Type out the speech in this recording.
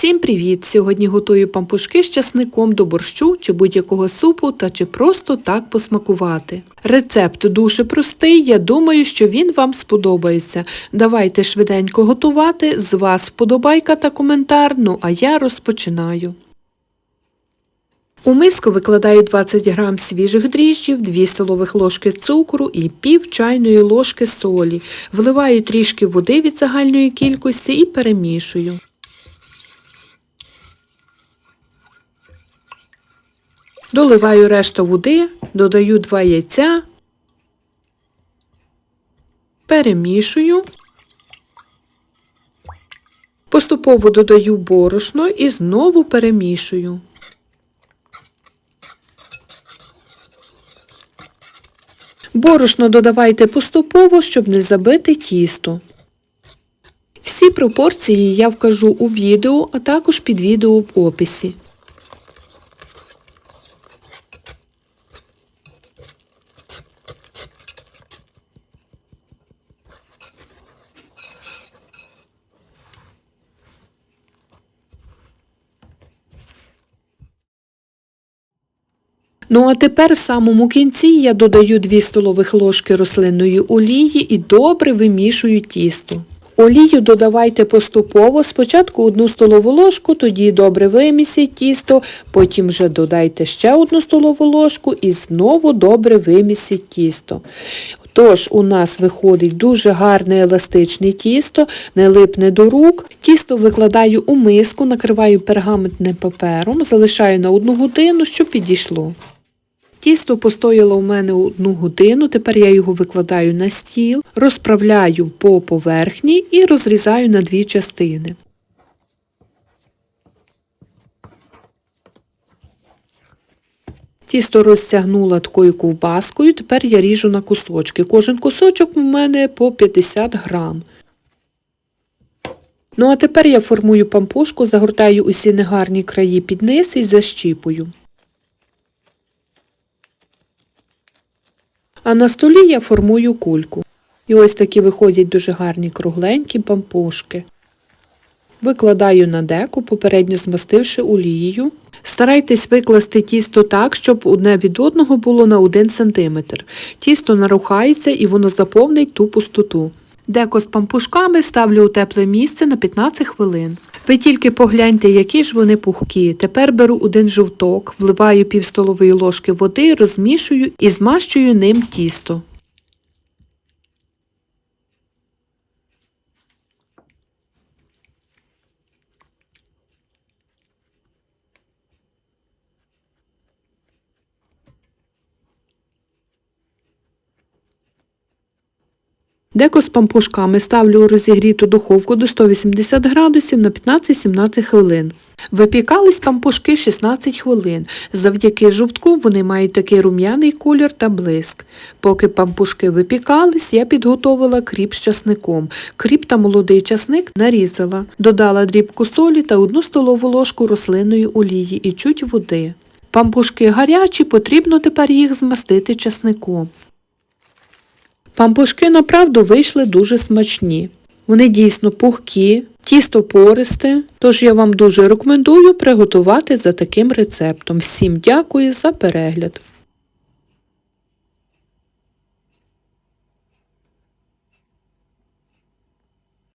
Всім привіт! Сьогодні готую пампушки з часником до борщу чи будь-якого супу та чи просто так посмакувати. Рецепт дуже простий, я думаю, що він вам сподобається. Давайте швиденько готувати, з вас вподобайка та коментар, ну а я розпочинаю. У миску викладаю 20 г свіжих дріжджів, 2 столових ложки цукру і пів чайної ложки солі. Вливаю трішки води від загальної кількості і перемішую. Доливаю решту води, додаю 2 яйця, перемішую. Поступово додаю борошно і знову перемішую. Борошно додавайте поступово, щоб не забити тісто. Всі пропорції я вкажу у відео, а також під відео в описі. Ну а тепер в самому кінці я додаю 2 столових ложки рослинної олії і добре вимішую тісто. Олію додавайте поступово, спочатку 1 столову ложку, тоді добре вимісіть тісто, потім вже додайте ще 1 столову ложку і знову добре вимісіть тісто. Тож у нас виходить дуже гарне еластичне тісто, не липне до рук. Тісто викладаю у миску, накриваю пергаментним папером, залишаю на 1 годину, щоб підійшло. Тісто постояло у мене одну годину, тепер я його викладаю на стіл, розправляю по поверхні і розрізаю на дві частини. Тісто розтягнула такою ковбаскою, тепер я ріжу на кусочки. Кожен кусочок у мене по 50 грам. Ну а тепер я формую пампушку, загортаю усі негарні краї під низ і защіпую. А на столі я формую кульку. І ось такі виходять дуже гарні кругленькі пампушки. Викладаю на деко, попередньо змастивши олією. Старайтесь викласти тісто так, щоб одне від одного було на 1 см. Тісто нарухається і воно заповнить ту пустоту. Деко з пампушками ставлю у тепле місце на 15 хвилин. Ви тільки погляньте, які ж вони пухкі. Тепер беру один жовток, вливаю пів столової ложки води, розмішую і змащую ним тісто. Деко з пампушками ставлю у розігріту духовку до 180 градусів на 15-17 хвилин. Випікались пампушки 16 хвилин. Завдяки жовтку вони мають такий рум'яний колір та блиск. Поки пампушки випікались, я підготовила кріп з часником. Кріп та молодий часник нарізала. Додала дрібку солі та 1 столову ложку рослинної олії і чуть води. Пампушки гарячі, потрібно тепер їх змастити часником. Пампушки направду вийшли дуже смачні. Вони дійсно пухкі, тісто пористе, тож я вам дуже рекомендую приготувати за таким рецептом. Всім дякую за перегляд!